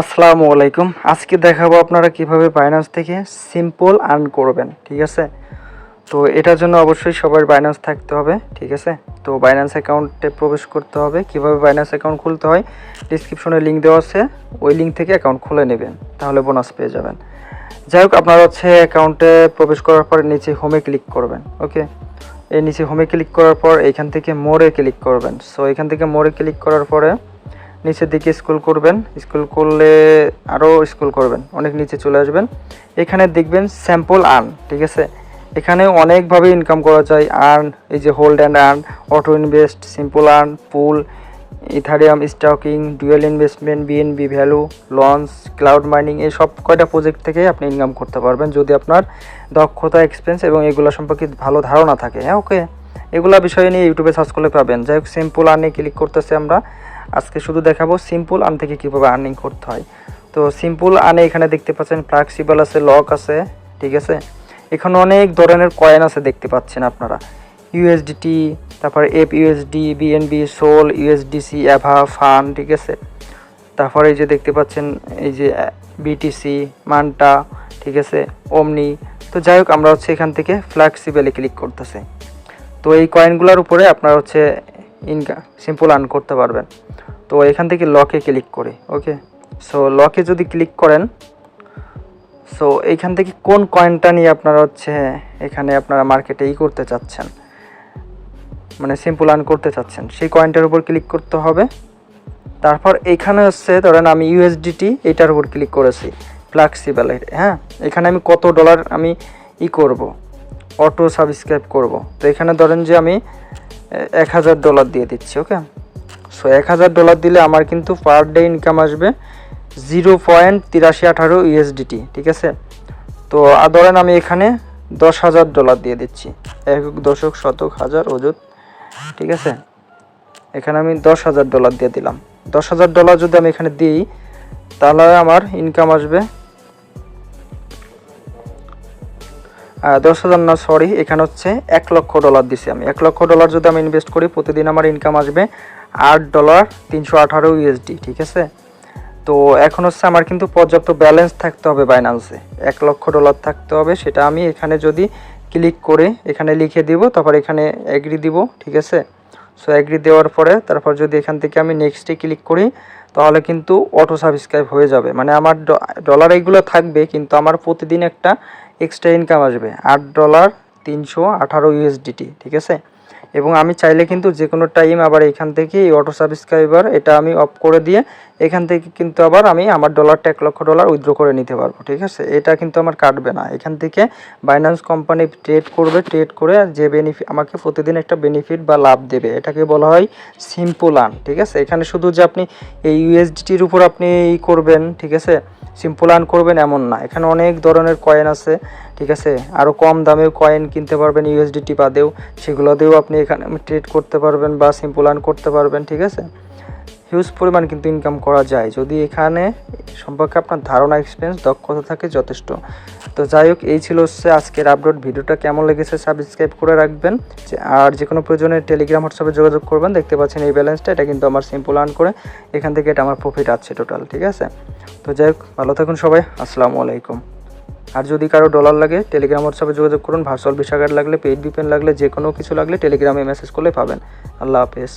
আসসালামু আলাইকুম। আজকে দেখাবো আপনারা কীভাবে বাইন্যান্স থেকে সিম্পল আর্ন করবেন, ঠিক আছে? তো এটার জন্য অবশ্যই সবার বাইন্যান্স থাকতে হবে, ঠিক আছে? তো বাইন্যান্স অ্যাকাউন্টে প্রবেশ করতে হবে। কীভাবে বাইন্যান্স অ্যাকাউন্ট খুলতে হয়? ডিসক্রিপশনে লিঙ্ক দেওয়া আছে। ওই লিঙ্ক থেকে অ্যাকাউন্ট খুলে নেবেন, তাহলে বোনাস পেয়ে যাবেন। যাই হোক, আপনারা হচ্ছে অ্যাকাউন্টে প্রবেশ করার পর নিচে হোমে ক্লিক করবেন ওকে এই নিচে হোমে ক্লিক করার পর এখান থেকে মোড়ে ক্লিক করবেন। সো এখান থেকে মোড়ে ক্লিক করার পরে নিচের দিকে স্কুল করবেন স্কুল করলে আরও স্কুল করবেন, অনেক নিচে চলে আসবেন। এখানে দেখবেন স্যাম্পল আর্ন ঠিক আছে? এখানে অনেকভাবে ইনকাম করা যায় আর্ন এই যে hold and earn auto invest simple earn pool Ethereum staking dual investment BNB value launch cloud mining এই সব কয়টা প্রজেক্ট থেকে আপনি ইনকাম করতে পারবেন যদি আপনার দক্ষতা এক্সপেন্স এবং এগুলো সম্পর্কে ভালো ধারণা থাকে। হ্যাঁ ওকে এগুলা বিষয় নিয়ে ইউটিউবে সার্চ করলে পাবেন। যাই হোক সিম্পল আর্নে ক্লিক করতেছে আমরা। আজকে শুধু দেখাবো সিম্পল আন থেকে কীভাবে আর্নিং করতে হয়। তো সিম্পল আনে এখানে দেখতে পাচ্ছেন ফ্লেক্সিবল আছে লক আছে, ঠিক আছে? এখানে অনেক ধরনের কয়েন আছে দেখতে পাচ্ছেন আপনারা। ইউএসডিটি তারপরে F USD BNB SOL USDC অ্যাভা fun ঠিক আছে? তারপরে এই যে দেখতে পাচ্ছেন, এই যে বিটিসি মান্টা ঠিক আছে? ওমনি তো যাই হোক, আমরা হচ্ছে এখান থেকে ফ্লেক্সিবেলে ক্লিক করতেছে। তো এই কয়েনগুলোর উপরে আপনারা হচ্ছে ইনকাম সিম্পল আর্ন করতে পারবেন। তো এখান থেকে লকে ক্লিক করে ওকে সো লকে যদি ক্লিক করেন সো এইখান থেকে কোন কয়েনটা নিয়ে আপনারা হচ্ছে এখানে আপনারা মার্কেটে ই করতে চাচ্ছেন? মানে সিম্পল আর্ন করতে চাচ্ছেন, সেই কয়েনটার উপর ক্লিক করতে হবে। তারপর এখানে হচ্ছে ধরেন আমি ইউএসডিটি এটার উপর ক্লিক করেছি ফ্লেক্সিবল হ্যাঁ? এখানে আমি কত ডলার আমি ই করব? অটো সাবস্ক্রাইব করব। তো এখানে ধরেন যে আমি এক হাজার ডলার দিয়ে দিচ্ছি ওকে সো এক হাজার ডলার দিলে আমার কিন্তু পার ডে ইনকাম আসবে জিরো পয়েন্ট তিরাশি আঠারো ইউএসডিটি ঠিক আছে? তো ধরেন আমি এখানে দশ হাজার ডলার দিয়ে দিচ্ছি। এক দশক, শতক, হাজার, অযুত, ঠিক আছে? এখানে আমি দশ হাজার ডলার দিয়ে দিলাম। দশ হাজার ডলার যদি আমি এখানে দিই, তাহলে আমার ইনকাম আসবে দশ হাজার না সরি এখানে হচ্ছে এক লক্ষ ডলার দিছি আমি। এক লক্ষ ডলার যদি আমি ইনভেস্ট করি, প্রতিদিন আমার ইনকাম আসবে আট ডলার তিনশো আঠারো ইউএসডি ঠিক আছে? তো এখন হচ্ছে আমার কিন্তু পর্যাপ্ত ব্যালেন্স থাকতে হবে বাইন্যান্সে এক লক্ষ ডলার থাকতে হবে, সেটা আমি এখানে যদি ক্লিক করে এখানে লিখে দিব, তারপর এখানে এগ্রি দিব, ঠিক আছে? সো এগ্রি দেওয়ার পরে, তারপর যদি এখান থেকে আমি নেক্সটে ক্লিক করি, তাহলে কিন্তু অটো সাবস্ক্রাইব হয়ে যাবে। মানে আমার ডলার এইগুলো থাকবে, কিন্তু আমার প্রতিদিন একটা এক্সট্রা ইনকাম আসবে। আট ডলার তিনশো আঠারো ইউএসডিটি ঠিক আছে? এবং আমি চাইলে কিন্তু যে কোনো টাইম আবার এখান থেকে এই অটো সাবস্ক্রাইবার এটা আমি অফ করে দিয়ে এখান থেকে কিন্তু আবার আমি আমার ডলারটা এক লক্ষ ডলার উইথড্র করে নিতে পারব, ঠিক আছে? এটা কিন্তু আমার কাটবে না। এখান থেকে বাইন্যান্স কোম্পানি ট্রেড করবে ট্রেড করে যে বেনিফিট আমাকে প্রতিদিন একটা বেনিফিট বা লাভ দেবে। এটাকে বলা হয় সিম্পল আন ঠিক আছে? এখানে শুধু যে আপনি এই ইউএসডিটির উপর আপনি করবেন, ঠিক আছে? সিম্পল আর্ন করবেন এমন না। এখানে অনেক ধরনের কয়েন আছে, ঠিক আছে? আরও কম দামেও কয়েন কিনতে পারবেন ইউএসডিটি বাদেও সেগুলো দিয়েও আপনি এখানে ট্রেড করতে পারবেন বা সিম্পল আর্ন করতে পারবেন, ঠিক আছে? হিউজ পরিমাণ কিন্তু ইনকাম করা যায়। যদি এখানে সম্পর্কে আপনার ধারণা এক্সপিরিয়েন্স দক্ষতা থাকে, যথেষ্ট। তো যাই হোক, এই ছিল হচ্ছে আজকের আপলোড ভিডিওটা কেমন লেগেছে সাবস্ক্রাইব করে রাখবেন। আর যে কোনো প্রয়োজনে টেলিগ্রাম হোয়াটসঅ্যাপে যোগাযোগ করবেন। দেখতে পাচ্ছেন এই ব্যালেন্সটা এটা কিন্তু আমার সিম্পল আর্ন করে এখান থেকে এটা আমার প্রফিট আছে টোটাল ঠিক আছে? তো যাই হোক, ভালো থাকুন সবাই। আসসালামু আলাইকুম। আর যদি কারও ডলার লাগে টেলিগ্রাম হোয়াটসঅ্যাপে যোগাযোগ করুন। ভার্চুয়াল ভিসা কার্ড লাগলে পেইড বিপেন লাগলে, যে কোনো কিছু লাগলে টেলিগ্রামে মেসেজ করলে পাবেন। আল্লাহ হাফেজ।